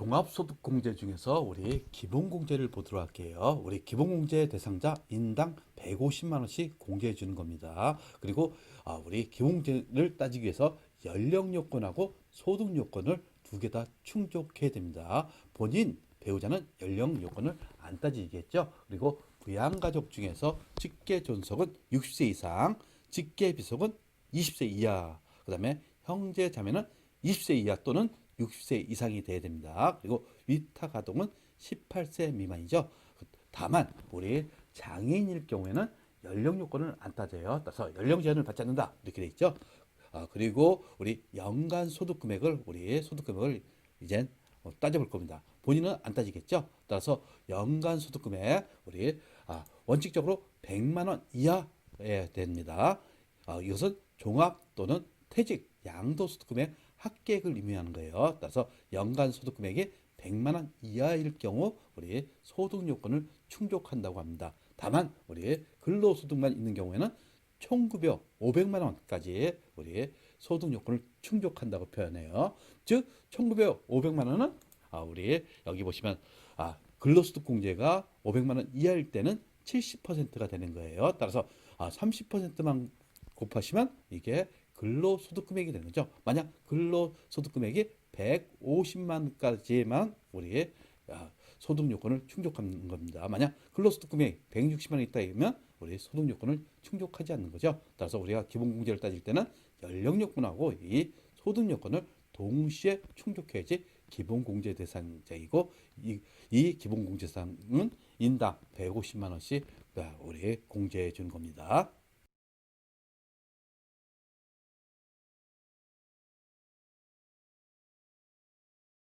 종합소득공제 중에서 우리 기본공제를 보도록 할게요. 우리 기본공제 대상자 인당 150만 원씩 공제해 주는 겁니다. 그리고 아, 우리 기본공제를 따지기 위해서 연령 요건하고 소득 요건을 두 개 다 충족해야 됩니다. 본인 배우자는 연령 요건을 안 따지겠죠. 그리고 부양가족 중에서 직계 존속은 60세 이상, 직계 비속은 20세 이하, 그 다음에 형제 자매는 20세 이하 또는 60세 이상이 돼야 됩니다. 그리고 위탁 아동은 18세 미만이죠. 다만 우리 장애인일 경우에는 연령 요건을 안 따져요. 따라서 연령 제한을 받지 않는다 이렇게 돼 있죠. 아, 그리고 우리 연간 소득 금액을 우리 소득 금액을 이제 어, 따져볼 겁니다. 본인은 안 따지겠죠. 따라서 연간 소득 금액 우리 아, 원칙적으로 100만 원 이하에 됩니다. 아, 이것은 종합 또는 퇴직 양도 소득 금액 합계액을 의미하는 거예요. 따라서 연간 소득 금액이 100만 원 이하일 경우 우리 소득 요건을 충족한다고 합니다. 다만 우리 근로소득만 있는 경우에는 총급여 500만 원까지 우리 소득 요건을 충족한다고 표현해요. 즉 총급여 500만 원은 아 우리 여기 보시면 아 근로소득 공제가 500만 원 이하일 때는 70%가 되는 거예요. 따라서 아 30%만 곱하시면 이게 근로소득 금액이 되는 거죠. 만약 근로소득 금액이 150만까지만 우리 아, 소득 요건을 충족하는 겁니다. 만약 근로소득 금액 160만 원 있다 이면 우리 소득 요건을 충족하지 않는 거죠. 따라서 우리가 기본공제를 따질 때는 연령 요건하고 이 소득 요건을 동시에 충족해야지 기본공제 대상자이고 이, 이 기본공제 대상은 인당 150만 원씩 우리 공제해 주는 겁니다.